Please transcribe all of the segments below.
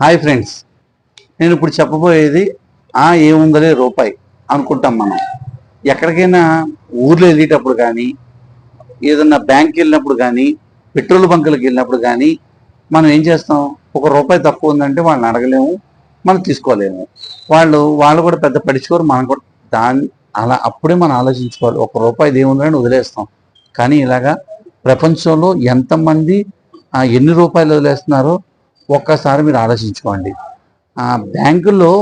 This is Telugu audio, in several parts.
హాయ్ ఫ్రెండ్స్ నేను ఇప్పుడు చెప్పబోయేది ఆ ఏముందలే రూపాయి అనుకుంటాం మనం. ఎక్కడికైనా ఊర్లో వెళ్ళేటప్పుడు కానీ ఏదన్నా బ్యాంక్కి వెళ్ళినప్పుడు కానీ పెట్రోల్ బంకులకు వెళ్ళినప్పుడు కానీ మనం ఏం చేస్తాం? ఒక రూపాయి తక్కువ ఉందంటే వాళ్ళని అడగలేము మనం తీసుకోలేము. వాళ్ళు వాళ్ళు కూడా పెద్ద పడిచుకోరు మనం కూడా దాన్ని అలా అప్పుడే మనం ఆలోచించుకోవాలి. ఒక రూపాయి ఏముందని వదిలేస్తాం. కానీ ఇలాగా ప్రపంచంలో ఎంతమంది ఎన్ని రూపాయలు వదిలేస్తున్నారో ఒక్కసారి మీరు ఆలోచించుకోండి. ఆ బ్యాంకులో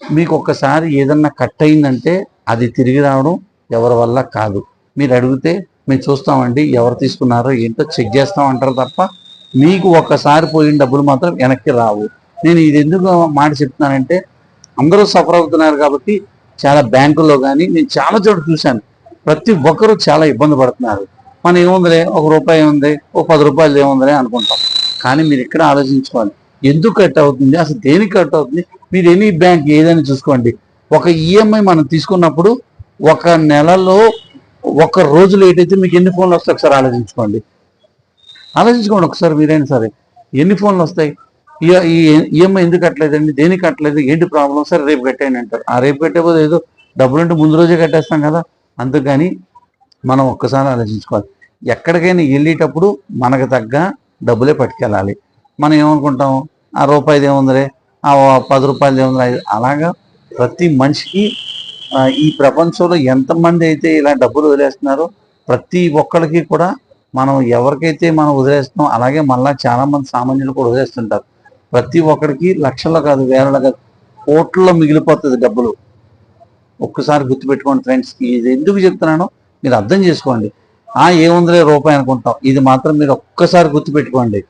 మీకు ఒక్కసారి ఏదన్నా కట్ అయిందంటే అది తిరిగి రావడం ఎవరి వల్ల కాదు. మీరు అడిగితే మేము చూస్తామండి ఎవరు తీసుకున్నారో ఏంటో చెక్ చేస్తాం అంటారు తప్ప మీకు ఒక్కసారి పోయిన డబ్బులు మాత్రం వెనక్కి రావు. నేను ఇది ఎందుకు మాట చెప్తున్నానంటే అందరూ సఫర్ అవుతున్నారు కాబట్టి చాలా బ్యాంకుల్లో కానీ నేను చాలా చోట్ల చూశాను. ప్రతి ఒక్కరూ చాలా ఇబ్బంది పడుతున్నారు. మనం ఏముందిలే ఒక రూపాయి ఉంది ఓ పది రూపాయలు ఏముందిలే అనుకుంటాం. కానీ మీరు ఇక్కడ ఆలోచించుకోవాలి. ఎందుకు కట్ అవుతుంది? అసలు దేనికి కట్ అవుతుంది? మీరు ఎనీ బ్యాంక్ ఏదైనా చూసుకోండి. ఒక ఈఎంఐ మనం తీసుకున్నప్పుడు ఒక నెలలో ఒక రోజు లేట్ అయితే మీకు ఎన్ని ఫోన్లు వస్తాయి ఒకసారి ఆలోచించుకోండి. ఆలోచించుకోండి ఒకసారి మీరైనా సరే. ఎన్ని ఫోన్లు వస్తాయి? ఈ- ఈ ఈఎంఐ ఎందుకు కట్టలేదండి? దేనికి కట్టలేదు? ఏంటి ప్రాబ్లం? సరే రేపు కట్టేయండి అంటారు. ఆ రేపు కట్టేపోతే ఏదో డబ్బులు అంటే ముందు రోజే కట్టేస్తాం కదా. అందుకని మనం ఒక్కసారి ఆలోచించుకోవాలి. ఎక్కడికైనా వెళ్ళేటప్పుడు మనకు తగ్గ డబ్బులే పట్టుకెళ్ళాలి. మనం ఏమనుకుంటాం? ఆ రూపాయిది ఏముందిరే ఆ పది రూపాయలు ఏముంది అలాగా ప్రతి మనిషికి ఈ ప్రపంచంలో ఎంతమంది అయితే ఇలా డబ్బులు వదిలేస్తున్నారో ప్రతి ఒక్కరికి కూడా మనం ఎవరికైతే మనం వదిలేస్తున్నాం అలాగే మళ్ళా చాలామంది సామాన్యులు కూడా వదిలేస్తుంటారు. ప్రతి ఒక్కరికి లక్షల్లో కాదు వేలలో కాదు కోట్లలో మిగిలిపోతుంది డబ్బులు. ఒక్కసారి గుర్తుపెట్టుకోండి ఫ్రెండ్స్ ఇది ఎందుకు చెప్తున్నానో మీరు అర్థం చేసుకోండి. ఆ ఏముందిలే రూపాయి అనుకుంటాం. ఇది మాత్రం మీరు ఒక్కసారి గుర్తుపెట్టుకోండి.